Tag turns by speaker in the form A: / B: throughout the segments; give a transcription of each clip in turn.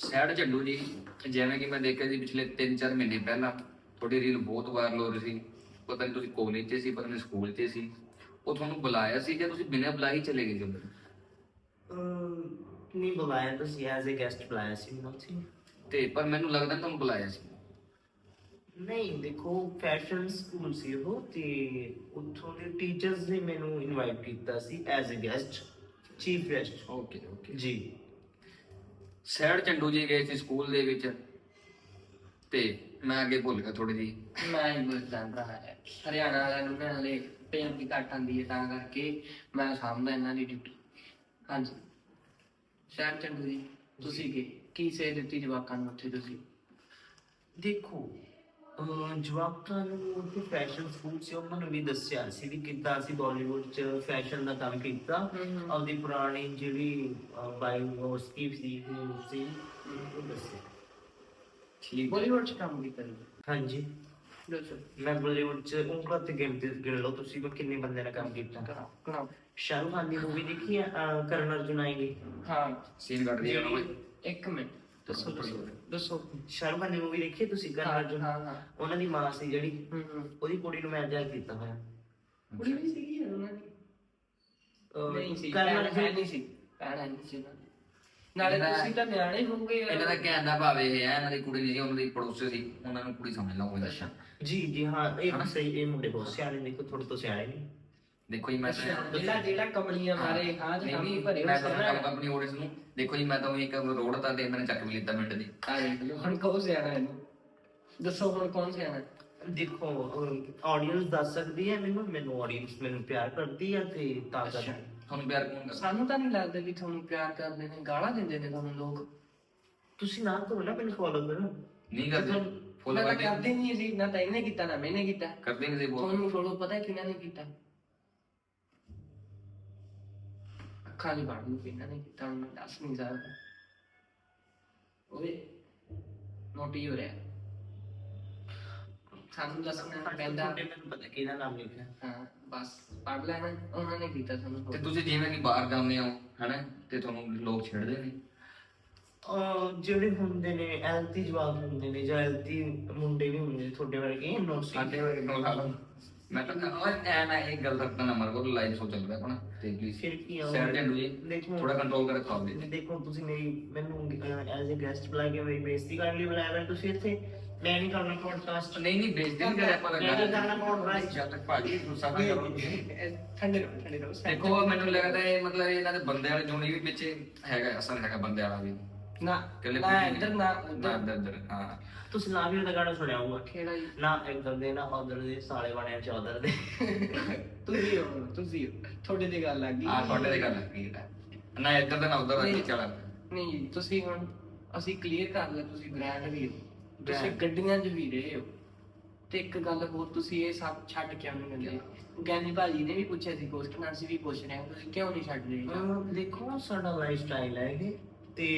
A: Sad Jhandu ਜੀ ਜਿਵੇਂ ਕਿ ਮੈਂ ਦੇਖਿਆ ਸੀ ਪਿਛਲੇ 3-4 ਮਹੀਨੇ ਪਹਿਲਾਂ ਤੁਹਾਡੀ ਰੀਲ ਬਹੁਤ ਵਾਇਰਲ ਹੋ ਰਹੀ ਸੀ। ਪਤਾ ਨਹੀਂ ਤੁਸੀਂ ਕਾਲਜ 'ਚ ਸੀ ਪਤਾ ਨਹੀਂ ਸਕੂਲ 'ਚ ਸੀ। ਉਹ ਤੁਹਾਨੂੰ ਬੁਲਾਇਆ ਸੀ ਜਾਂ ਤੁਸੀਂ ਬਿਨਾਂ ਬੁਲਾਏ ਹੀ ਚਲੇ ਗਏ
B: ਅਮ, ਨਹੀਂ ਬੁਲਾਇਆ ਤੁਸੀਂ ਐਜ਼ ਅ ਗੈਸਟ ਬੁਲਾਇਆ ਸੀ ਮੈਨੂੰ ਉੱਥੇ
A: ਤੇ ਪਰ ਮੈਨੂੰ ਲੱਗਦਾ ਤੁਹਾਨੂੰ ਬੁਲਾਇਆ ਸੀ।
B: ਨਹੀਂ ਦੇਖੋ ਫੈਸ਼ਨ ਸਕੂਲ ਸੀ ਉਹ ਤੇ ਉੱਥੋਂ ਦੇ ਟੀਚਰਸ ਨੇ ਮੈਨੂੰ ਇਨਵਾਈਟ ਕੀਤਾ ਸੀ as a guest chief guest
A: okay okay
B: ਜੀ।
A: ਸੈਡ ਝੰਡੂ ਜੀ ਗਏ ਸੀ ਸਕੂਲ ਦੇ ਵਿੱਚ ਤੇ ਮੈਂ ਅੱਗੇ ਭੁੱਲ ਗਿਆ ਥੋੜੀ ਜੀ
C: ਮੈਂ ਹੀ ਬੋਲਦਾ ਭਰਾ ਹੈ। ਹਰਿਆਣਾ ਵਾਲਿਆਂ ਨੂੰ ਨਾ ਹਲੇ ਪੰਜਾਬੀ ਘੱਟ ਆਉਂਦੀ ਹੈ ਤਾਂ ਕਰਕੇ ਮੈਂ ਸਾਂਭਦਾ ਇਹਨਾਂ ਦੀ ਡਿਊਟੀ ਹਾਂਜੀ। ਸ਼ਹਿਰ ਚੰਦੂ ਜੀ ਤੁਸੀਂ ਕੀ ਕੀ ਸੇ ਦਿੱਤੀ ਜਵਾਕਾਂ ਨੂੰ ਉੱਥੇ ਤੁਸੀਂ?
B: ਦੇਖੋ ਅਹ ਜਵਾਕਾਂ ਨੂੰ ਤੇ ਫੈਸ਼ਨ ਸਕੂਲ ਸੀ ਉਹਨਾਂ ਨੂੰ ਵੀ ਦੱਸਿਆ ਸੀ ਵੀ ਕਿੱਦਾਂ ਅਸੀਂ ਬਾਲੀਵੁੱਡ ਚ ਫੈਸ਼ਨ ਦਾ ਕੰਮ ਕੀਤਾ। ਆਪਦੀ ਪੁਰਾਣੀ ਜਿਹੜੀ ਬਾਈ ਸਕੀਪ ਸੀ ਉਹ ਸੀ ਉਹ ਦੱਸਿਆ।
A: ਠੀਕ
C: ਬਾਲੀਵੁੱਡ ਚ ਕੰਮ ਕੀਤਾ ਜੀ
B: ਹਾਂਜੀ। ਮੈਂ ਬਾਲੀਵੁੱਡ ਚ ਉਂਗਲਾਂ ਤੇ ਗਿਣ ਤੇ ਗਿਣ ਲਓ ਤੁਸੀਂ ਵੀ ਕਿੰਨੇ ਬੰਦੇ ਨਾਲ ਕੰਮ ਕੀਤਾ।
C: ਕਰਾਓ
B: ਸ਼ਾਹਰੁਖ ਖਾਨ ਦੀ ਮੂਵੀ ਦੇਖੀ ਹੈ ਅਹ ਕਰਨ ਅਰਜੁਨ ਆਏਗੀ
C: ਹਾਂ।
A: ਸੀਨ ਕੱਢ ਰਹੀ ਉਹਨਾਂ।
C: ਜਿਹੜੀ- ਇੱਕ ਮਿੰਟ। ਦੱਸੋ ਦੱਸੋ ਦੱਸੋ।
B: ਸ਼ਾਹਰੁਖ ਖਾਨ ਦੀ ਮੂਵੀ ਦੇਖੀ ਤੁਸੀਂ
C: ਹਾਂ
B: ਅਰਜੁਨ ਉਹਨਾਂ ਦੀ ਮਾਂ ਸੀ ਜਿਹੜੀ।
C: ਹੂੰ ਹੂੰ।
B: ਉਹਦੀ ਕੁੜੀ ਨੂੰ ਮੈਂ ਅਜਾ ਕੀਤਾ ਹੋਇਆ।
C: ਕੁੜੀ ਵੀ ਸੀਗੀ ਉਹਨਾਂ ਦੀ?
B: ਅਹ
C: ਨਹੀਂ ਸੀ
B: ਕਰਨ
C: ਨਹੀਂ ਸੀ। ਭੈਣ ਨਹੀਂ ਸੀ। ਨਾਲੇ ਤੁਸੀਂ ਤਾਂ ਨਿਆਣੇ ਹੋਗੇ
A: ਇਹਨਾਂ ਦਾ ਕਹਿਣ ਦਾ ਭਾਵ ਇਹ ਹੈ ਇਹਨਾਂ ਦੀ ਕੁੜੀ ਨਹੀਂ ਸੀ ਉਹਨਾਂ ਦੀ ਪੜੋਸੀ ਸੀ। ਉਹਨਾਂ ਨੂੰ ਕੁੜੀ ਸਮਝ ਲਓ
C: ਅੱਛਾ
B: ਜੀ ਜੀ ਹਾਂ ਇਹ ਸਹੀ ਇਹ ਮੁੰਡੇ ਬਹੁਤ ਸਿਆਣੇ ਦੇਖੋ ਥੋੜੇ ਤੋਂ ਸਿਆਣੇ ਨੇ।
A: ਦੇਖੋ ਜੀ ਮੈਂ
C: ਜਿਹੜਾ ਜਿਹੜਾ ਕਮਲੀਆਂ ਮਾਰੇ
A: ਖਾਂ
C: ਤੇ
A: ਕਮਲੀ
C: ਭਰੇ
A: ਮੈਂ ਤਾਂ
C: ਹੋਏ
A: ਕਹੂੰਗਾ ਆਪਣੀ ਆਡੀਅנס ਨੂੰ ਦੇਖੋ ਜੀ ਮੈਂ ਤਾਂ ਇੱਕ ਰੋੜ ਤਾਂ ਦੇ ਮੈਨੇ ਚੱਕ ਵੀ ਲਿੱਤਾ ਮਿੰਟ ਦੀ।
C: ਆ ਹੁਣ ਕੌਣ ਸਿਆਣਾ ਹੈ ਦੱਸੋ ਹੁਣ ਕੌਣ ਸਿਆਣਾ?
B: ਦੇਖੋ ਆਡੀਅנס ਦੱਸ ਸਕਦੀ ਹੈ ਮੈਨੂੰ ਮੈਨੂੰ ਆਡੀਅנס ਮੈਨੂੰ ਪਿਆਰ ਕਰਦੀ ਹੈ ਤੇ ਤਾਂ ਕਰ
A: ਤੁਹਾਨੂੰ ਪਿਆਰ ਕਿਉਂ ਕਰਦਾ?
C: ਸਾਨੂੰ ਤਾਂ ਨਹੀਂ ਲੱਗਦਾ ਵੀ ਤੁਹਾਨੂੰ ਪਿਆਰ ਕਰਦੇ ਨੇ ਗਾਲਾਂ ਦਿੰਦੇ ਨੇ ਤੁਹਾਨੂੰ ਲੋਕ।
B: ਤੁਸੀਂ ਨਾ ਕਰੋ ਨਾ ਮੈਨੂੰ ਫੋਲੋ ਕਰੋ।
A: ਨਹੀਂ ਕਰਦੇ। ਫੋਲੋ ਕਰਦੇ।
C: ਨਹੀਂ ਜੀ ਨਾ ਤਾਂ ਇਹਨੇ ਕੀਤਾ ਨਾ ਮੈਨੇ ਕੀਤਾ।
A: ਕਰਦੇ ਨਹੀਂ ਜੀ
C: ਤੁਹਾਨੂੰ ਫੋਲੋ ਪਤਾ ਕਿਹਨਾਂ ਨੇ ਕੀਤਾ? ਅੱਖਾਂ ਨਹੀਂ ਬਾੜ ਨੂੰ ਕਿਹਨਾਂ ਨੇ ਕੀਤਾ ਹੁਣ ਮੈਂ ਦੱਸ ਨਹੀਂ ਸਕਦਾ ਓਏ ਨੋਟੀ ਹੋ ਰਿਹਾ ਸਾਨੂੰ ਦੱਸਣਾ ਪੈਂਦਾ
B: ਤੁਹਾਡੇ ਮੈਨੂੰ ਪਤਾ ਕਿਹਦਾ ਨਾਮ ਲਿਖਿਆ
C: ਹਾਂ ਬਸ ਪੜ ਲੈਣਾ ਉਹਨਾਂ ਨੇ ਕੀਤਾ ਸਾਨੂੰ
A: ਤੇ ਤੁਸੀਂ ਜਿਵੇਂ ਕਿ ਬਾਹਰ ਜਾਂਦੇ ਹੋ ਹਨਾ ਤੇ ਤੁਹਾਨੂੰ ਲੋਕ ਛੇੜਦੇ ਨੇ
B: ਅਹ ਜਿਹੜੇ ਹੁੰਦੇ ਨੇ ਐਲਤੀ ਜਵਾਬ ਹੁੰਦੇ ਨੇ ਜਾਂ ਐਲਤੀ ਮੁੰਡੇ ਵੀ ਹੁੰਦੇ ਨੇ ਤੁਹਾਡੇ ਵਰਗੇ ਨੋਟ
A: ਸਾਡੇ ਵਰਗੇ ਨੂੰ ਤਾਂ ਓਏ ਐ ਨਾ ਇਹ ਗੱਲ ਰੱਖਣਾ ਨਾ ਮਰ ਕੋ ਲਾਈਵ ਸੋ ਚੱਲ ਰਿਹਾ ਆਪਣਾ। ਤੇ ਪਲੀਜ਼
B: ਫਿਰ ਕੀ ਆ
A: ਸੈਡ ਝੰਡੂ ਜੀ
B: ਦੇਖੋ
A: ਥੋੜਾ ਕੰਟਰੋਲ ਕਰ ਖਾਓ ਜੀ
B: ਦੇਖੋ ਤੁਸੀਂ ਮੇਰੀ ਮੈਨੂੰ ਐਜ਼ ਅ ਗੈਸਟ ਬੁਲਾ ਕੇ ਮੇਰੀ ਬੇਇੱਜ਼ਤੀ ਕਰਨ ਲਈ ਬੁਲਾਇਆ ਮੈਂ ਤੁਸੀਂ ਇੱਥੇ? ਮੈਂ ਨਹੀਂ ਕਰਨਾ ਪੋਡਕਾਸਟ
A: ਨਹੀਂ ਨਹੀਂ ਬੇਇੱਜ਼ਤੀ ਨਹੀਂ ਕਰਿਆ ਆਪਾਂ
B: ਮੈਂ ਨਹੀਂ ਕਰਨਾ ਪੋਡਕਾਸਟ
A: ਜਦ ਤੱਕ ਭਾਜੀ ਗੁੱਸਾ ਨਾ ਕਰੋ।
C: ਠੰਡੇ ਰਹੋ ਠੰਡੇ ਰਹੋ।
A: ਦੇਖੋ ਮੈਨੂੰ ਲੱਗਦਾ ਇਹ ਮਤਲਬ ਇਹਨਾਂ ਦੇ ਬੰਦੇ ਵਾਲੇ ਜੁਣੀ ਵੀ ਪਿੱਛੇ ਹੈਗਾ ਅਸਰ ਹੈਗਾ ਬੰਦੇ ਵਾਲਾ ਵੀ।
C: ਨਾ
A: ਤੁਸੀਂ
C: ਇੱਧਰ ਨਾ
A: ਨਾ
C: ਉੱਧਰ।
A: ਇੱਧਰ ਇੱਧਰ ਹਾਂ।
B: ਤੁਸੀਂ ਨਾ ਵੀ ਉਹਦਾ ਗਾਣਾ ਸੁਣਿਆ ਹੋਊਗਾ।
C: ਖੇੜਾ ਜੀ?
B: ਨਾ ਇੱਧਰ ਦੇ ਨਾ ਉਧਰ ਦੇ ਸਾਲੇ ਬਣਿਆ ਚੌਧਰ ਦੇ।
C: ਤੁਸੀਂ ਹੋ ਤੁਸੀਂ ਹੋ। ਤੁਹਾਡੇ ਦੀ ਗੱਲ ਲੱਗ ਗਈ।
A: ਆ ਤੁਹਾਡੇ ਦੀ ਗੱਲ ਕੀ ਹੈ। ਨਾ ਇੱਧਰ ਦਾ ਨਾ ਉੱਧਰ ਦਾ ਕੀ ਚੱਲ।
C: ਨਹੀਂ ਤੁਸੀਂ ਹੁਣ ਅਸੀਂ ਕਲੀਅਰ ਕਰ ਲਿਆ ਤੁਸੀਂ ਬ੍ਰਾਂਡ ਵੀ ਹੋ। ਤੁਸੀਂ
B: Brand।
C: ਗੱਡੀਆਂ 'ਚ ਵੀ ਰਹੇ ਹੋ। ਤੇ ਇੱਕ ਗੱਲ ਹੋਰ ਤੁਸੀਂ ਇਹ ਸਭ ਛੱਡ ਕਿਉਂ ਨਹੀਂ ਗਏ ਗਿਆਨੀ ਭਾਜੀ ਨੇ ਵੀ ਪੁੱਛਿਆ ਸੀ ਕੁਐਸਚਨ ਅਸੀਂ ਵੀ ਪੁੱਛ ਰਹੇ ਹਾਂ ਤੁਸੀਂ ਕਿਉਂ ਨਹੀਂ ਛੱਡ ਰਹੇ
B: ਦੇਖੋ ਸਾਡਾ ਲਾਈਫ ਸਟਾਈਲ ਹੈ ਇਹ। ਤੇ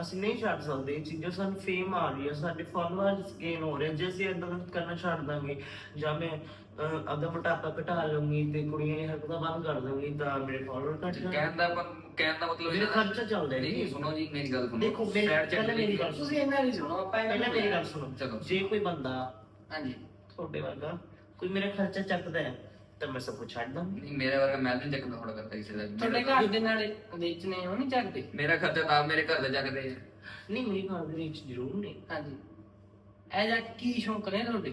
B: ਅਸੀਂ ਨਹੀਂ ਛੱਡ ਸਕਦੇ ਇਹ ਚੀਜ਼ਾਂ ਸਾਨੂੰ ਫੇਮ ਆ ਰਹੀ ਹੈ ਸਾਡੇ ਫਾਲੋਅਰਸ ਗੇਨ ਹੋ ਰਹੇ ਜੇ ਅਸੀਂ ਇਦਾਂ ਕਰਨਾ ਛੱਡ ਦਾਂਗੇ ਜਾਂ ਮੈਂ ਆਪਦਾ ਮੋਟਾਪਾ ਘਟਾ ਲਵਾਂਗੀ ਤੇ ਕੁੜੀਆਂ ਦੀ ਹਰਕਤਾਂ ਬੰਦ ਕਰ ਦਾਂਗੀ ਤਾਂ ਮੇਰੇ ਫਾਲੋਅਰ ਘਟ ਜਾਣਗੇ।
A: ਕਹਿਣ ਦਾ ਆਪਾਂ ਕਹਿਣ ਦਾ ਮਤਲਬ
B: ਮੇਰਾ ਖਰਚਾ ਚੱਲਦਾ
A: ਨਹੀਂ। ਸੁਣੋ ਜੀ ਮੇਰੀ ਗੱਲ ਸੁਣੋ।
B: ਦੇਖੋ, ਪਹਿਲਾਂ
A: ਚੱਲ
B: ਮੇਰੀ ਗੱਲ
C: ਤੁਸੀਂ ਇਹਨਾਂ ਦੀ ਸੁਣੋ ਆਪਾਂ
B: ਪਹਿਲਾਂ ਮੇਰੀ ਗੱਲ ਸੁਣੋ।
A: ਚਲੋ।
B: ਜੇ ਕੋਈ ਬੰਦਾ
C: ਹਾਂਜੀ।
B: ਤੁਹਾਡੇ ਵਰਗਾ ਕੋਈ ਮੇਰਾ ਖਰਚਾ ਚੱਕਦਾ ਹੈ ਤਾਂ ਮੈਂ ਸਭ ਕੁਝ ਛੱਡ
A: ਨਹੀਂ ਮੇਰੇ ਵਰਗਾ ਮੈਂ ਨਹੀਂ ਚੱਕਦਾ ਥੋੜਾ ਕਰਦਾ ਕਿਸੇ ਦਾ
C: ਤੁਹਾਡੇ ਘਰ ਦੇ ਨਾਲ ਵੇਚਨੇ ਉਹ ਨਹੀਂ ਚੱਕਦੇ?
A: ਮੇਰਾ ਖਰਚਾ ਤਾਂ ਮੇਰੇ ਘਰ ਦੇ ਚੱਕਦੇ ਆ।
B: ਨਹੀਂ ਮੇਰੀ ਘਰ ਦੇ ਵਿੱਚ ਜ਼ਰੂਰ ਨਹੀਂ
C: ਹਾਂਜੀ। ਇਹ ਜਾਂ ਕੀ ਸ਼ੌਂਕ ਨੇ ਤੁਹਾਡੇ?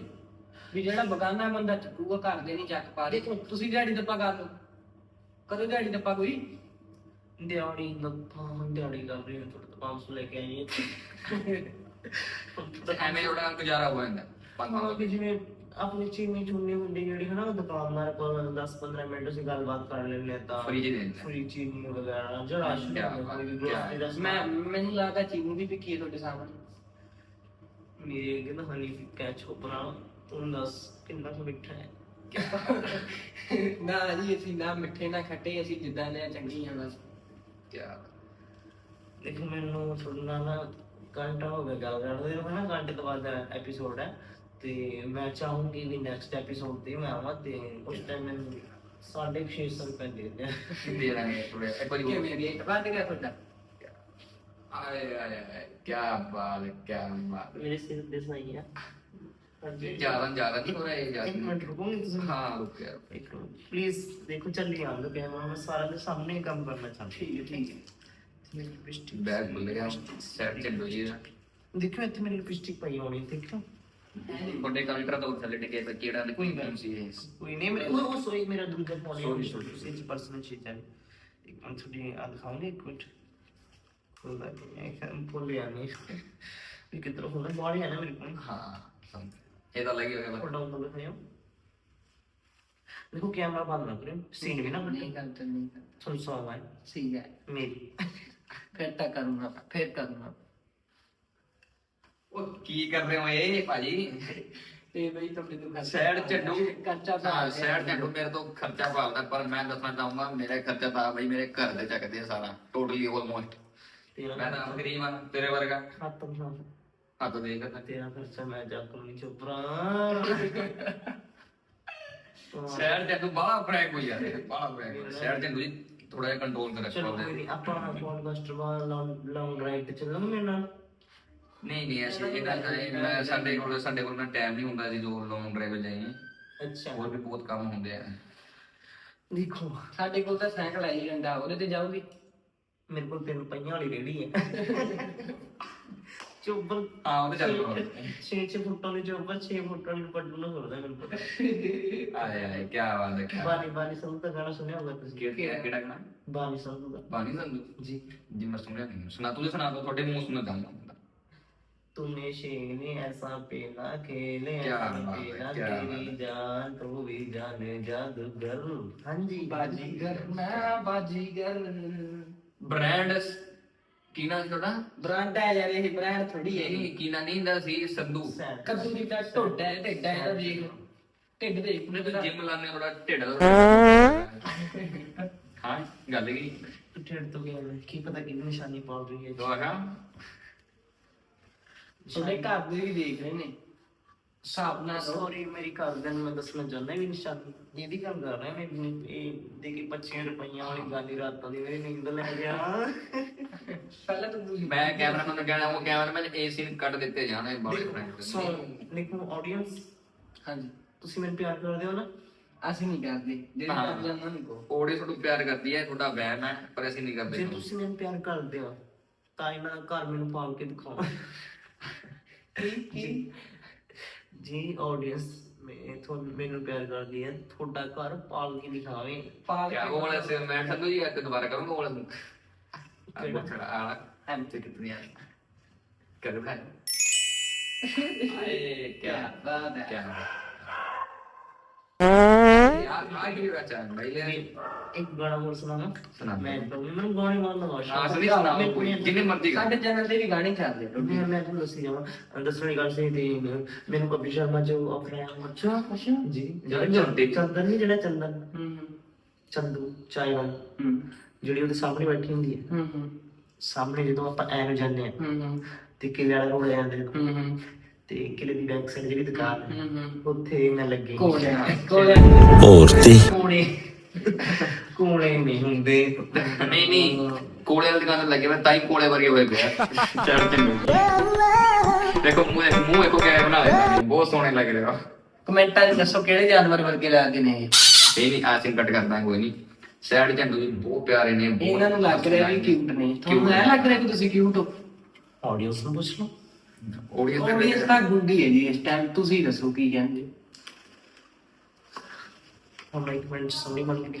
C: ਵੀ ਜਿਹੜਾ ਬਗਾਨਾ ਬੰਦਾ ਚੱਕੂਗਾ ਘਰ ਦੇ ਨਹੀਂ ਚੱਕ ਪਾ ਰਹੇ। ਤੁਸੀਂ ਦਿਹਾੜੀ ਦੱਪਾ ਕਰ ਲਓ। ਕਦੋਂ ਦਿਹਾੜੀ ਦੱਪਾ ਕੋਈ?
B: ਦਿਹਾੜੀ ਲੱਤਾਂ ਦਿਹਾੜੀ ਕਰ ਰਹੀ ਹਾਂ ਤੁਹਾਡੇ ਤੋਂ 500 ਲੈ ਕੇ ਆਈ
A: ਤੇ
B: ਹਾਂ।
A: ਐਵੇਂ ਥੋੜਾ ਗੁਜ਼ਾਰਾ ਹੋ ਜਾਂਦਾ। ਪੰਜ
B: ਕਿ ਜਿਵੇਂ ਆਪਣੀ ਚੀਨੀ ਚੁੰਨੀ ਹੁੰਦੀ ਜਿਹੜੀ ਹਨਾ ਦੁਕਾਨਦਾਰ ਕੋਲ 10 15 ਮਿੰਟ ਅਸੀਂ ਗੱਲਬਾਤ ਕਰ ਲੈਂਦੇ ਹਾਂ ਤਾਂ।
A: Free ਚ ਦੇ ਦਿੰਦੇ।
B: ਫ੍ਰੀ ਚੀਨੀ ਵਗੈਰਾ ਜਾਂ ਰਾਸ਼ਨ
A: ਕਿਆ
B: ਹੁੰਦਾ, ਕੋਈ ਵੀ
A: ਬਾਤ, ਕਿਆ
B: grocery ਦਾ
C: ਮੈਂ
B: ਸਮਾਨ।
C: ਮੈਨੂੰ ਲੱਗਦਾ ਚੀਨੀ ਵੀ ਵਿਕੀ ਹੈ ਤੁਹਾਡੇ ਸਾਹਮਣੇ।
B: ਮੇਰੇ ਅੱਗੇ ਨਾ ਹਨੀ ਕੈਚ ਉਪਰਾ ਤੂੰ ਦੱਸ ਕਿੰਨਾ ਕੁ ਮਿੱਠਾ ਹੈ।
C: ਨਾ ਜੀ ਅਸੀਂ ਨਾ ਮਿੱਠੇ ਨਾ ਖੱਟੇ ਅਸੀਂ ਜਿੱਦਾਂ ਨੇ ਚੰਗੀਆਂ ਬਸ।
A: ਕਿਆ
B: ਦੇਖੋ ਮੈਨੂੰ ਸੁਣਨਾ ਨਾ ਘੰਟਾ ਹੋ ਗਿਆ ਗੱਲ ਕਰਦੇ ਨੂੰ ਹਨਾ ਘੰਟੇ ਤੋਂ ਬਾਅਦ ਐਪੀਸੋਡ ਹੈ। ਤੇ ਮੈਂ ਚਾਹੂੰਗੀ ਕਿ ਨੈਕਸਟ ਐਪੀਸੋਡ ਤੇ ਮੈਂ ਆਵਾਂ ਤੇ ਉਸ ਟਾਈਮ ਮੈਨੂੰ 650 ਰੁਪਏ ਦੇ ਦੇ
A: ਦੇ ਦਾਂਗੇ ਥੋੜੇ ਇੱਕ ਵਾਰੀ
C: ਕਿ
A: ਹੋਰ।
C: ਮੇਰੀ ਇੱਕ ਬਾਤ ਹੈ ਤੁਹਾਡਾ?
A: ਆਏ ਆਏ ਆਏ ਕੀ ਬਾਤ ਹੈ ਕੀ ਬਾਤ।
B: ਮੇਰੇ ਸਿਰ ਦੇ ਸਹੀ ਆ। ਹਾਂਜੀ
A: ਜ਼ਿਆਦਾ ਜ਼ਿਆਦਾ ਨਹੀਂ ਹੋ ਰਿਹਾ ਇਹ
B: ਇੱਕ
A: ਜ਼ਿਆਦਾ
B: ਮਿੰਟ ਰੁਕੋਗੇ ਤੁਸੀਂ?
A: ਹਾਂ ਰੁਕ ਯਾਰ
B: ਇੱਕ ਮਿੰਟ ਪਲੀਜ਼ ਦੇਖੋ ਚੱਲੀ ਆਉਂਦਾ ਕੈਮਰਾ ਮੈਂ ਸਾਰਾ ਦੇ ਸਾਹਮਣੇ ਹੀ ਕੰਮ ਕਰਨਾ ਚਾਹੁੰਦਾ।
C: ਠੀਕ ਹੈ ਠੀਕ ਹੈ।
B: ਮੇਰੀ ਲਿਪਸਟਿਕ
A: ਬੈਗ ਭੁੱਲ ਗਿਆ ਸੈਟ ਚੱਲੋ ਜੀ
B: ਦੇਖੋ ਇੱਥੇ ਮੇਰੀ ਲਿਪਸਟਿਕ ਪਈ ਹੋਣੀ
A: ਤੋਂ ਥੱਲੇ ਟਿਕੇ ਤੇ ਕਿਹੜਾ ਨੇ? ਕੋਈ ਗੱਲ ਸੀ ਇਹ
B: ਕੋਈ ਨਹੀਂ ਮੇਰੇ ਉਹ ਸੋਈ ਮੇਰਾ ਦੂਜਾ ਫੋਨ
A: Sorry, sorry.
B: ਸੀ ਪਰਸਨਲ ਚੀਜ਼ ਹੈ ਇੱਕ ਮਿੰਟ ਥੋੜੀ ਆ ਦਿਖਾਉਂਗੇ ਇੱਕ ਮਿੰਟ। ਖੁੱਲਦਾ ਨਹੀਂ ਹੈ ਭੁੱਲ ਗਿਆ ਨਹੀਂ। ਇਹ ਕਿਧਰ ਹੋਣਾ? ਬਾੜੀ ਹੈ ਨਾ ਮੇਰੇ ਕੋਲ।
A: ਹਾਂ ਸਮਝ ਇਹਦਾ ਲੱਗੀ ਹੋਇਆ
B: ਫੋਟੋ ਡਾਊਨ ਕਰ ਦਿਖਾਓ ਦੇਖੋ ਕੈਮਰਾ ਬੰਦ ਨਾ ਕਰਿਓ। ਸੀਨ ਵੀ ਨਾ
C: ਨਹੀਂ
B: ਕੱਟੇ
C: ਕਰਦਾ ਨਹੀਂ। ਕਰਦਾ
B: ਤੁਹਾਨੂੰ ਸੌਂਗ ਹੈ
C: ਠੀਕ ਹੈ।
B: ਮੇਰੀ।
C: ਫਿਰ ਤਾਂ ਕਰੂੰਗਾ ਫਿਰ ਕਰੂੰਗਾ।
A: ਉਹ ਕੀ ਕਰ ਰਹੇ ਹੋ ਇਹ ਭਾਜੀ?
C: ਤੇ ਬਈ ਤੁਹਾਡੇ ਤੋਂ ਖਰਚਾ
A: ਸੈਡ ਝੰਡੂ।
C: ਖਰਚਾ
A: ਹਾਂ ਸੈਡ ਝੰਡੂ ਮੇਰੇ ਤੋਂ ਖਰਚਾ ਭਾਲਦਾ ਪਰ ਮੈਂ ਦੱਸਣਾ ਚਾਹੂੰਗਾ ਮੇਰੇ ਖਰਚਾ ਤਾਂ ਬਈ ਮੇਰੇ ਘਰ ਦੇ ਚੱਕਦੇ ਆ ਸਾਰਾ ਟੋਟਲੀ ਆਲਮੋਸਟ
B: ਤੇਰਾ
A: ਮੈਂ ਤਾਂ ਆਪ ਗਰੀਬ ਹਾਂ ਤੇਰੇ ਵਰਗਾ।
B: ਖਤਮ ਨਾ
A: ਹੱਥ ਦੇਖ। ਤਾਂ
B: ਤੇਰਾ ਖਰਚਾ ਮੈਂ ਜਾ ਕੇ ਨਹੀਂ ਚੁੱਪਰਾ
A: ਸੈਡ ਝੰਡੂ ਬਾਹਲਾ ਬ੍ਰੈਕ ਹੋ ਯਾਰ ਬਾਹਲਾ ਬ੍ਰੈਕ ਸੈਡ ਝੰਡੂ ਜੀ ਥੋੜਾ ਜਿਹਾ ਕੰਟਰੋਲ ਕਰ
B: ਚਲੋ
A: ਰੱਖੋ
B: ਕੋਈ ਨਹੀਂ ਆਪਾਂ ਪੋਡਕਾਸਟ ਬਾਅਦ ਲੌਂਗ ਡਰਾਈਵ ਤੇ ਚੱਲਾਂਗੇ ਮੇਰੇ ਨਾਲ।
A: ਨਹੀਂ ਨਹੀਂ ਅਸੀਂ ਇਹਨਾਂ ਦਾ ਮੈਂ ਸਾਡੇ ਕੋਲ ਸਾਡੇ ਕੋਲ ਨਾ ਟਾਈਮ ਨਹੀਂ ਹੁੰਦਾ ਸੀ ਜੋ ਲੌਂਗ ਡਰਾਈਵ ਜਾਈਏ
B: ਅੱਛਾ।
A: ਹੋਰ ਵੀ ਬਹੁਤ ਕੰਮ ਹੁੰਦੇ ਆ।
B: ਦੇਖੋ
C: ਸਾਡੇ ਕੋਲ ਤਾਂ ਸਾਈਕਲ ਆਈ ਜਾਂਦਾ ਉਹਦੇ ਤੇ ਜਾਊਗੀ।
B: ਮੇਰੇ ਕੋਲ ਤਿੰਨ ਪਈਆਂ ਵਾਲੀ ਰੇੜੀ ਹੈ। ਚੋਬਰ
A: ਹਾਂ ਉਹਦੇ ਚੱਲ ਪਓ
B: 6 ਫੁੱਟਾਂ ਦੀ ਚੋਬਰ 6 ਫੁੱਟਾਂ ਦੀ ਪੱਟੂ ਨਾ ਹੁੰਦਾ ਮੈਨੂੰ ਪਤਾ
A: ਆਏ ਆਏ ਕੀ ਬਾਤ ਹੈ ਕੀ
B: ਬਾਨੀ ਬਾਨੀ ਸੰਧੂ ਦਾ ਗਾਣਾ ਸੁਣਿਆ ਹੋਗਾ ਤੁਸੀਂ?
A: ਕਿਹੜਾ ਕਿਹੜਾ ਗਾਣਾ?
B: ਬਾਨੀ ਸੰਧੂ ਦਾ।
A: ਪਾਣੀ ਸੰਧੂ?
B: ਜੀ।
A: ਜੀ ਮੈਂ ਸੁਣਿਆ ਨਹੀਂ। ਸੁਣਾ ਤੁਸੀਂ ਸੁਣਾ ਦੋ ਤੁਹਾਡੇ ਮੂੰਹ ਸੁਣਨਾ ਚਾਹੁੰਦਾ ਤੂੰ ਨਸ਼ੀਨੇ
B: ਐਸਾ
A: ਪੀਣਾ ਖੇਲੇ
B: ਕਿਆ ਤੇਰੀ ਜਾਨ ਤੂੰ ਵੀ ਜਾਣੇ ਜਾਦੂਗਰ ਹਾਂਜੀ।
C: ਬਾਜੀਗਰ ਮੈਂ ਬਾਜੀਗਰ।
A: ਬ੍ਰਾਂਡ ਕੀ ਨਾਮ
C: ਬ੍ਰਾਂਡ ਹੈ ਯਾਰ ਇਹ ਬ੍ਰਾਂਡ ਥੋੜੀ ਹੈ।
A: ਇਹ ਕੀ ਨਹੀਂ ਹੁੰਦਾ ਸੀ ਸੰਧੂ।
C: ਕੱਦੂ ਦੀ ਤਾਂ ਢੋਡਾ ਹੈ ਢਿੱਡਾ ਇਹਦਾ ਦੇਖ ਢਿੱਡ ਦੇਖ
A: ਉਹਨੇ ਤਾਂ ਜਿਮ ਲਾਣੇ ਥੋੜਾ ਢਿੱਡ ਹਾਂ। ਗੱਲ ਕੀ?
B: ਤੂੰ ਠੇੜ ਕੀ ਪਤਾ ਕਿੰਨੀ ਨਿਸ਼ਾਨੀ ਪਾਲ ਰਹੀ
A: ਹੈ। ਦੁਆਗਾ
C: ਤੁਹਾਡੇ ਘਰ ਦੇ ਵੀ ਦੇਖ ਰਹੇ ਨੇ। ਹਿਸਾਬ ਨਾਲ।
B: ਸੌਰੀ ਮੇਰੀ ਘਰ ਦੇ ਨੂੰ ਮੈਂ ਦੱਸਣਾ ਚਾਹੁੰਦਾ ਵੀ ਨਿਸ਼ਾਨੀ ਇਹਦੀ ਗੱਲ ਕਰ ਰਿਹਾ ਮੈਂ ਇਹ ਦੇ ਕੇ 25 ਰੁਪਈਆਂ ਵਾਲੀ ਗਾਲੀ ਰਾਤਾਂ ਦੀ ਮੇਰੀ ਨੀਂਦ ਲੈ ਗਿਆ।
C: ਪਹਿਲਾਂ ਤਾਂ ਤੁਸੀਂ
A: ਮੈਂ ਕੈਮਰਾ ਨੂੰ ਕਹਿਣਾ ਉਹ ਕੈਮਰਾ ਮੈਂ ਇਹ ਸੀਨ ਕੱਟ ਦਿੱਤੇ ਜਾਣੇ ਬੜੇ
B: ਸੋ ਦੇਖੋ ਆਡੀਅנס
C: ਹਾਂਜੀ।
B: ਤੁਸੀਂ ਮੈਨੂੰ ਪਿਆਰ ਕਰਦੇ ਹੋ ਨਾ?
C: ਅਸੀਂ ਨਹੀਂ ਕਰਦੇ ਜਿਹੜੇ
A: ਹਾਂ।
C: ਕਰ ਲੈਣਾ ਨਹੀਂ ਕੋ
A: ਔੜੇ ਤੁਹਾਨੂੰ ਪਿਆਰ ਕਰਦੀ ਹੈ ਤੁਹਾਡਾ ਵਹਿਮ ਹੈ ਪਰ ਅਸੀਂ ਨਹੀਂ
B: ਜੇ
A: ਕਰਦੇ
B: ਤੁਸੀਂ ਮੈਨੂੰ ਪਿਆਰ ਕਰਦੇ ਹੋ ਤਾਂ ਇਹਨਾਂ ਘਰ ਮੈਨੂੰ ਪਾਲ ਕੇ ਦਿਖਾਓ। ਕੀ ਜੀ। ਆਡੀਅנס ਮੈਂ ਤੁਹਾਨੂੰ ਮੈਨੂੰ ਪਿਆਰ ਕਰਦੀ ਹੈ। ਤੁਹਾਡਾ ਘਰ ਪਾਲ ਕੇ ਦਿਖਾਵੇ।
C: ਪਾਲ
A: ਕਿਆ ਕੇ ਕੋਲ ਸੇ? ਮੈਂ ਕਹਿੰਦਾ ਜੀ ਅੱਜ ਦੁਬਾਰਾ ਕਰਾਂਗਾ ਕੋਲ
B: ਕਿਹੜਾ?
A: ਅੱਛਾ ਆਲਾ ਐਮ ਤੇ ਕਿਤਨੀਆਂ ਕਰ ਬਣਾ ਆਏ ਕਿਆ
C: ਬਾਤ ਹੈ।
A: ਕਿਆ? ਯਾਰ ਆ ਗਿਰ ਰਿਹਾ ਚਾਹ ਮੈਂ ਲੈ
B: ਇੱਕ ਗਾਣਾ ਹੋਰ ਸੁਣਾਵਾਂ? ਮੈਂ ਮੈਨੂੰ ਗਾਣੇ ਗਾਉਣ ਦਾ ਬਹੁਤ ਸ਼ੌਕ ਹਾਂ ਸੁਣੀ
A: ਸੁਣਾਓ
B: ਕੋਈ
A: ਜਿੰਨੇ ਮਰਜ਼ੀ
C: ਸਾਡੇ ਚੈਨਲ ਤੇ ਵੀ ਗਾਣੇ ਚੱਲਦੇ
B: ਮੈਂ ਮੈਂ ਤੁਹਾਨੂੰ ਦੱਸੀ ਜਾਵਾਂ। ਦੱਸਣੀ ਗੱਲ ਸਹੀ ਤੇ ਮੈਨੂੰ ਕਪਿਲ ਸ਼ਰਮਾ ਜੋ ਆਪਣਾ ਅੱਛਾ ਅੱਛਾ। ਜੀ। ਜਿਹੜਾ ਚੰਦਨ ਨਹੀਂ ਜਿਹੜਾ ਚੰਦਨ।
C: ਹੂੰ
B: ਚੰਦੂ ਚਾਈਵਾਲ
C: ਹੂੰ
B: ਜਿਹੜੀ ਉਹਦੇ ਸਾਹਮਣੇ ਬੈਠੀ ਹੁੰਦੀ ਹੈ।
C: ਹੂੰ ਹੂੰ
B: ਸਾਹਮਣੇ ਜਦੋਂ ਆਪਾਂ ਐ ਜਾਂਦੇ ਹਾਂ।
C: ਹੂੰ
B: ਤੇ ਕਿਲੇ ਵਾਲਾ ਰੋੜ ਜਾਂਦੇ।
C: ਹੂੰ ਹੂੰ
B: ਤੇ ਕਿਲੇ ਦੀ ਬੈਕ ਸਾਈਡ ਜਿਹੜੀ ਦੁਕਾਨ ਹੈ। ਉੱਥੇ ਮੈਂ ਲੱਗੀ।
C: ਕੋਲੇ ਕੋਲੇ
D: ਔਰ
B: ਤੇ ਕੋਲੇ ਨਹੀਂ ਹੁੰਦੇ।
A: ਨਹੀਂ ਨਹੀਂ ਕੋਲੇ ਵਾਲੀ ਦੁਕਾਨ ਲੱਗੇ ਮੈਂ ਤਾਂ ਕੋਲੇ ਵਰਗੇ ਹੋਏ ਪਿਆ ਚੜ ਚੰਨੂ ਦੇਖੋ ਮੂੰਹ ਮੂੰਹ ਇੱਕੋ ਕਿਹਾ ਬਣਾਇਆ ਬਹੁਤ ਸੋਹਣੇ ਲੱਗ ਰਹੇ ਆ।
C: ਕਮੈਂਟਾਂ 'ਚ ਦੱਸੋ ਕਿਹੜੇ ਜਾਨਵਰ ਵਰਗੇ ਲੱਗਦੇ ਨੇ ਇਹ?
A: ਇਹ ਨਹੀਂ ਆਸਿੰਗ ਕੱਟ ਕਰਦਾ ਕੋਈ ਨਹੀਂ। ਸੈਡ ਚੰਨੂ ਵੀ ਬਹੁਤ ਪਿਆਰੇ ਨੇ
C: ਇਹਨਾਂ ਨੂੰ ਲੱਗ ਰਿਹਾ ਵੀ ਕਿਊਟ ਨੇ। ਤੁਹਾਨੂੰ ਐ ਲੱਗ ਰਿਹਾ ਕਿ ਤੁਸੀਂ ਕਿਊਟ ਹੋ?
B: ਆਡੀਅנס ਨੂੰ ਪੁੱਛ ਲਓ।
C: ਆਡੀਅנס ਤਾਂ ਗੁੰਡੀ ਹੈ ਜੀ ਇਸ ਟਾਈਮ ਤੁਸੀਂ ਦੱਸੋ ਕੀ ਕਹਿੰਦੇ
B: ਹੁਣ ਲਾਈਕ ਕਮੈਂਟ ਸਮਝੀ ਮੰਨ ਕੇ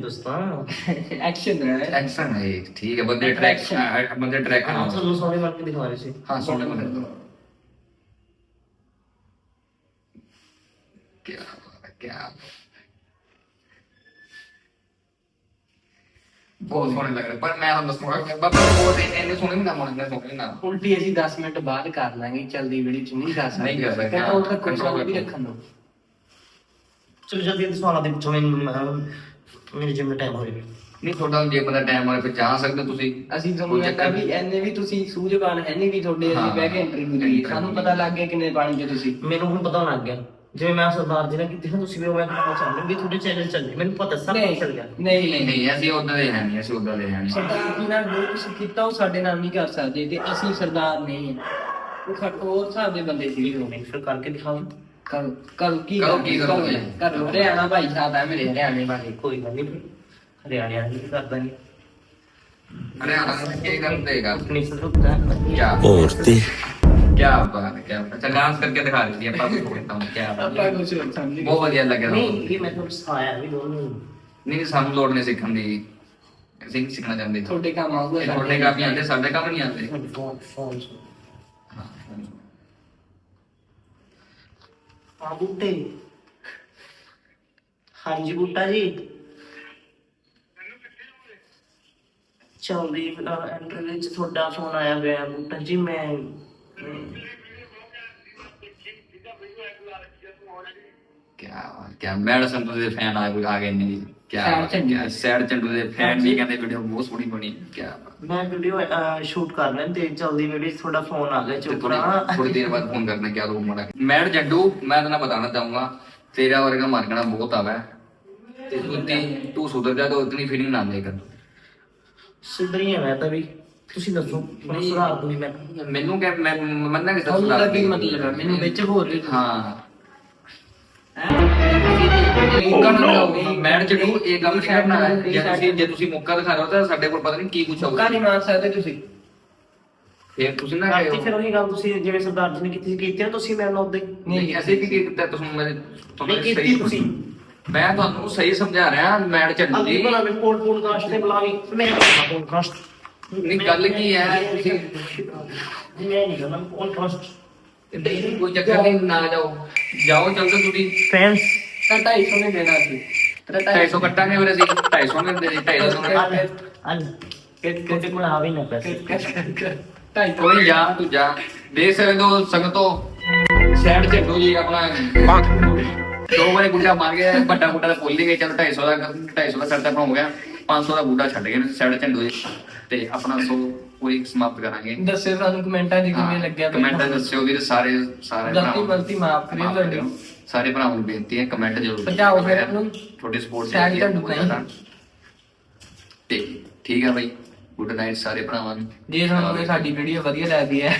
B: ਦੋਸਤਾਂ।
C: ਐਕਸ਼ਨ ਹੈ।
A: ਐਕਸ਼ਨ ਹੈ ਇਹ ਠੀਕ ਹੈ ਬੰਦੇ ਟਰੈਕ ਬੰਦੇ ਟਰੈਕ
B: ਹਾਂ
A: ਨਾਲ
B: ਤੁਹਾਨੂੰ ਸੋਹਣੇ ਬਣ ਕੇ ਦਿਖਾ ਰਹੇ ਸੀ।
A: ਹਾਂ ਸੋਹਣੇ ਬੰਦੇ ਕੀ ਕੀ ਬਹੁਤ ਸੋਹਣੇ ਲੱਗ ਰਹੇ ਪਰ ਮੈਂ ਤੁਹਾਨੂੰ ਦੱਸੂਗਾ ਕਿ ਬਾਬਾ ਬਹੁਤ ਇੰਨੇ ਸੋਹਣੇ ਨਹੀਂ ਨਾ ਮੋਣੇ ਸੋਹਣੇ ਨਾ
C: ਉਲਟੀ ਅਸੀਂ 10 ਮਿੰਟ ਬਾਅਦ ਕਰ ਲਾਂਗੇ ਚਲਦੀ ਵੀਡੀਓ ਚ ਨਹੀਂ ਕਰ ਸਕਦੇ।
A: ਨਹੀਂ ਕਰ ਸਕਦੇ,
C: ਕੰਟਰੋਲ ਵੀ
A: ਰੱਖੋ।
C: ਰੱਖਣ ਨੂੰ
B: ਚਲੋ ਜਲਦੀ ਸਵਾਲਾਂ ਦੇ ਪੁੱਛੋ ਮੈਨੂੰ ਮੇਰੇ ਜਿਮ ਦਾ ਟਾਈਮ ਹੋ ਰਿਹਾ
A: ਨਹੀਂ ਤੁਹਾਡਾ ਜੇ ਪਤਾ ਟਾਈਮ ਹੋਵੇ ਫਿਰ ਜਾ ਸਕਦੇ ਹੋ ਤੁਸੀਂ।
C: ਅਸੀਂ ਤੁਹਾਨੂੰ
A: ਕੋਈ
C: ਕਹਿੰਦਾ
A: ਚੱਕਰ
C: ਵੀ ਐਨੇ ਵੀ ਤੁਸੀਂ ਸੂਝਵਾਨ ਹੈ ਨਹੀਂ ਵੀ ਤੁਹਾਡੇ ਅਸੀਂ
A: ਹਾਂ।
C: ਬਹਿ ਕੇ ਇੰਟਰਵਿਊ ਲਈ ਸਾਨੂੰ ਪਤਾ ਲੱਗ ਗਿਆ ਕਿੰਨੇ ਪਾਣੀ ਚ ਤੁਸੀਂ।
B: ਮੈਨੂੰ ਹੁਣ ਪਤਾ ਲੱਗ ਗਿਆ। ਜਿਵੇਂ ਮੈਂ ਸਰਦਾਰ ਜੀ ਨਾਲ ਕੀਤੀ ਤੁਸੀਂ ਵੀ ਉਹ ਮੈਂ ਕਰਨਾ ਚਾਹੁੰਦੇ ਵੀ ਤੁਹਾਡੇ ਚੈਨਲ ਚੱਲੇ ਮੈਨੂੰ ਪਤਾ ਸਭ ਕੁਝ ਚੱਲ ਗਿਆ।
C: ਨਹੀਂ
A: ਨਹੀਂ
C: ਨਹੀਂ।
A: ਅਸੀਂ ਉਦਾਂ ਦੇ ਹੈ ਨਹੀਂ ਅਸੀਂ ਉਦਾਂ ਦੇ ਹੈ ਨਹੀਂ।
C: ਸਰਦਾਰ ਜੀ ਨਾਲ ਜੋ ਕੁਝ ਕੀਤਾ ਉਹ ਸਾਡੇ ਨਾਲ ਨਹੀਂ ਕਰ ਸਕਦੇ ਤੇ ਅਸੀਂ ਸਰਦਾਰ ਨਹੀਂ ਹਾਂ। ਉਹ ਖੱਟ ਹੋਰ ਹਿਸਾਬ ਦੇ ਬੰਦੇ ਸੀ
B: ਨਹੀਂ ਫਿਰ ਕਰਕੇ ਦਿਖਾਓ।
C: ਕਰੋ ਕਰੋ ਕੀ
A: ਕਰੋ, ਕੀ ਕਰੋਗੇ?
C: ਕਰੋ ਹਰਿਆਣਾ ਭਾਈ ਸਾਹਿਬ ਹੈ ਮੇਰੇ ਹਰਿਆਣੇ ਵਾਲੇ
B: ਕੋਈ ਗੱਲ ਨਹੀਂ ਹਰਿਆਣੇ ਵਾਲੀ ਵੀ ਕਰਦਾ ਨਹੀਂ
A: ਹਰਿਆਣਾ ਨੂੰ ਕੀ ਕਰ ਦੇਗਾ
B: ਆਪਣੀ ਸਰਦਾਰ
A: क्या
D: औरतें
A: क्या बात है क्या बात है। अच्छा डांस करके दिखा रही थी अपा भी बोलता हूँ क्या बात
C: ਆਪਾਂ
A: है।
C: ਕੁਝ ਹੋਰ ਸਮਝ
A: ਬਹੁਤ ਵਧੀਆ ਲੱਗਿਆ
B: ਨਹੀਂ
A: ਤੁਹਾਨੂੰ।
B: ਇਹ ਮੈਂ ਤੁਹਾਨੂੰ ਸਿਖਾਇਆ ਵੀ ਦੋਨੋਂ
A: ਨਹੀਂ ਨਹੀਂ ਸਾਨੂੰ ਲੋੜ ਨਹੀਂ ਸਿੱਖਣ ਦੀ ਅਸੀਂ ਨਹੀਂ ਸਿੱਖਣਾ ਚਾਹੁੰਦੇ
C: ਤੁਹਾਡੇ ਕੰਮ ਆਊਗਾ
A: ਇਹ ਤੁਹਾਡੇ ਕੰਮ ਹੀ ਆਉਂਦੇ ਸਾਡੇ ਕੰਮ ਨਹੀਂ ਆਉਂਦੇ
B: ਫੋਨ ਫੋਨ
A: ਹਾਂ
B: ਬੂਟੇ ਹਾਂਜੀ ਬੂਟਾ ਜੀ ਚਲਦੀ ਇੰਟਰਵਿਊ ਵਿੱਚ ਤੁਹਾਡਾ ਫੋਨ ਆਇਆ ਹੋਇਆ ਹੈ ਬੂਟਾ ਜੀ ਮੈਂ
A: क्या क्या ਮੈਡ ਸੰਧੂ ਦੇ ਫੈਨ ਆ ਆ ਗਏ ਕਿਆ ਕਿਆ
C: ਸੈਡ
A: ਚੰਡੂ ਦੇ ਫੈਨ ਵੀ ਕਹਿੰਦੇ ਵੀਡੀਓ ਬਹੁਤ ਸੋਹਣੀ ਬਣੀ ਕਿਆ
B: ਮੈਂ ਵੀਡੀਓ ਸ਼ੂਟ ਕਰ ਲੈਣ ਤੇ ਜਲਦੀ ਵੀਡੀਓ ਥੋੜਾ ਫੋਨ ਆ ਗਿਆ
A: ਚੁੱਪਣਾ ਥੋੜੀ ਦੇਰ ਬਾਅਦ ਫੋਨ ਕਰਨਾ ਕਿਆ ਰੂਮ ਮੜਾ ਮੈਂ ਜੰਡੂ ਮੈਂ ਤੈਨੂੰ ਬਤਾਣਾ ਚਾਹੂੰਗਾ ਤੇਰਾ ਵਰਗਾ ਮਰਗਣਾ ਬਹੁਤ ਆਵਾ। ਤੇ ਤੂੰ ਤੂੰ ਸੁਧਰ ਜਾ ਤਾਂ ਉਤਨੀ ਫੀਲਿੰਗ ਨਾ ਲੈ ਕਰ।
B: ਸੁਧਰੀ ਹੈ ਮੈਂ ਤਾਂ ਵੀ। ਤੁਸੀਂ ਦੱਸੋ ਮੈਂ ਸੁਧਾਰ ਦੂੰਗੀ ਮੈਂ
A: ਮੈਨੂੰ। ਕਿ ਮੈਂ ਮੰਨਣਾ ਕਿ
C: ਸੁਧਾਰ ਦੀ। ਮੈਨੂੰ ਵਿੱਚ ਹੋਰ
A: ਹਾਂ? ਇਹ ਨਹੀਂ ਕਰਨਾ ਹੈ ਜੇ ਤੁਸੀਂ ਜੇ ਤੁਸੀਂ ਮੌਕਾ ਦਿਖਾ ਰਹੇ ਹੋ ਤਾਂ ਸਾਡੇ ਕੋਲ ਪਤਾ ਨਹੀਂ ਕੀ ਕੁਛ
C: ਕਾ
A: ਹੋਊਗਾ।
C: ਨਹੀਂ ਮੰਨ ਸਕਦੇ ਤੁਸੀਂ।
A: ਫਿਰ ਤੁਸੀਂ ਨਾ
B: ਕਰਤੀ ਫਿਰ
A: ਕਹੋ
B: ਉਹੀ ਗੱਲ ਤੁਸੀਂ ਜਿਵੇਂ ਸਰਦਾਰ ਜੀ ਨੇ ਕੀਤੀ ਸੀ ਕੀਤੀ ਨਾ ਤੁਸੀਂ ਮੈਨੂੰ ਉਹਦੇ।
A: ਨਹੀਂ ਅਸੀਂ ਵੀ ਕੀ ਕੀਤਾ ਤੁਸੀਂ ਮੇਰੇ
B: ਨਹੀਂ ਕੀਤੀ ਤੁਸੀਂ।
A: ਮੈਂ ਤੁਹਾਨੂੰ ਸਹੀ ਸਮਝਾ ਰਿਹਾ ਮੈਡ ਜੱਡੂ
B: ਅੱਗੇ
A: ਜੀ।
B: ਬਣਾ ਮੈਂ ਕੋਲ ਪੋਡਕਾਸਟ ਤੇ ਬੁਲਾ ਲਈ ਮੈਂ ਪੋਡਕਾਸਟ
A: ਨਹੀਂ ਗੱਲ ਕੀ ਹੈ? ਤੁਸੀਂ
B: ਮੈਂ ਨਹੀਂ ਕਰਨਾ ਪੋਡਕਾਸਟ
A: ਨਹੀਂ ਕੋਈ ਚੱਕਰ ਨਹੀਂ ਨਾ ਜਾਓ। ਜਾਓ ਜਲਦੀ ਤੁਸੀਂ।
B: ਫੈਨਸ
C: ਤਾਂ 250 ਨੇ ਦੇਣਾ ਸੀ। ਤੇਰਾ
A: 250 ਕੱਟਾਂਗੇ ਫਿਰ ਅਸੀਂ। 250 ਨੇ ਦੇ 250
B: ਅਲ ਅਲ ਕਿਤੇ ਕੋਲ ਆ ਵੀ ਨਾ ਪੈਸੇ।
C: ਢਾਈ
A: ਕੋਈ ਜਾ ਤੂੰ ਜਾ। ਦੇ ਸਕਦੇ ਹੋ ਸੰਗਤੋ। ਸੈਡ ਚੱਡੂ ਜੀ ਆਪਣਾ। ਦੋ ਵਾਰੀ ਗੁੱਡਾ ਮਾਰ ਗਿਆ ਵੱਡਾ ਗੁੱਡਾ ਤਾਂ ਭੁੱਲ ਹੀ ਗਏ। ਚਲੋ 250 ਦਾ 250 ਦਾ ਖਰਚਾ ਆਪਣਾ ਹੋ ਗਿਆ। 500 ਦਾ ਗੁੱਡਾ ਛੱਡ ਗਏ ਸੈਡ ਚੱਡੂ ਜੀ। ਤੇ ਆਪਣਾ ਸੋ ਸਮਾਪਤ ਕਰਾਂਗੇ।
C: ਦੱਸਿਓ ਸਾਨੂੰ ਕਮੈਂਟਾਂ 'ਚ ਕਿਵੇਂ ਲੱਗਿਆ
A: ਕਮੈਂਟ ਦੱਸਿਓ ਵੀਰ ਸਾਰੇ ਸਾਰੇ
C: ਗਲਤੀ
A: ਭਰਾਵਾਂ
C: ਗਲਤੀ ਮਾਫ ਕਰਿਓ
A: ਮਾਫ਼
C: ਤੁਹਾਡੀ।
A: ਕਰਿਓ। ਸਾਰੇ ਭਰਾਵਾਂ ਨੂੰ ਬੇਨਤੀ ਹੈ ਕਮੈਂਟ ਜ਼ਰੂਰ
C: ਪਹੁੰਚਾਓ ਫਿਰ ਇਹਨੂੰ।
A: ਤੁਹਾਡੀ ਸਪੋਰਟ
C: Sad ਝੰਡੂ ਕਹੀਂ।
A: ਤੇ ਠੀਕ ਹੈ ਬਾਈ ਗੁੱਡ ਨਾਈਟ ਸਾਰੇ ਭਰਾਵਾਂ ਨੂੰ
C: ਜੇ ਤੁਹਾਨੂੰ ਇਹ ਸਾਡੀ ਵੀਡੀਓ ਵਧੀਆ ਲੱਗਦੀ ਹੈ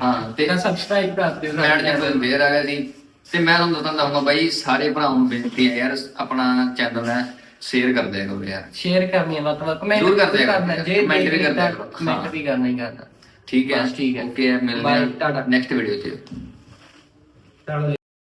A: ਹਾਂ ਤੇ
C: ਤਾਂ ਸਬਸਕ੍ਰਾਈਬ ਕਰ ਦਿਓ
A: ਮੈਂ ਜਦੋਂ ਵੇਰ ਆ ਗਿਆ ਸੀ ਤੇ ਮੈਂ ਤੁਹਾਨੂੰ ਦੱਸਣਾ ਚਾਹੂੰਗਾ ਬਾਈ ਸਾਰੇ ਭਰਾਵਾਂ ਨੂੰ ਬੇਨਤੀ ਹੈ ਯਾਰ ਆਪਣਾ ਚੈਨਲ ਹੈ ਸ਼ੇਅਰ ਕਰ ਦਿਆ ਕਰੋ ਯਾਰ
C: ਸ਼ੇਅਰ ਕਰਨੀ ਹੈ ਵੱਧ ਤੋਂ ਵੱਧ ਕਮੈਂਟ
A: ਜ਼ਰੂਰ ਕਰ ਦਿਆ ਕਰੋ।
C: ਕਰਨਾ ਜੇ
A: Comment ਵੀ ਕਰ ਦਿਆ ਕਰੋ।
C: ਕਮੈਂਟ
A: ਹਾਂ।
C: ਵੀ ਕਰਨਾ ਹੀ ਕਰਨਾ
A: ਠੀਕ ਹੈ
C: ਬਸ ਠੀਕ ਹੈ।
A: ਓਕੇ ਮਿਲਦੇ
C: Bye,
A: ਹਾਂ
C: ਟਾਟਾ।
A: ਨੈਕਸਟ ਵੀਡੀਓ 'ਚ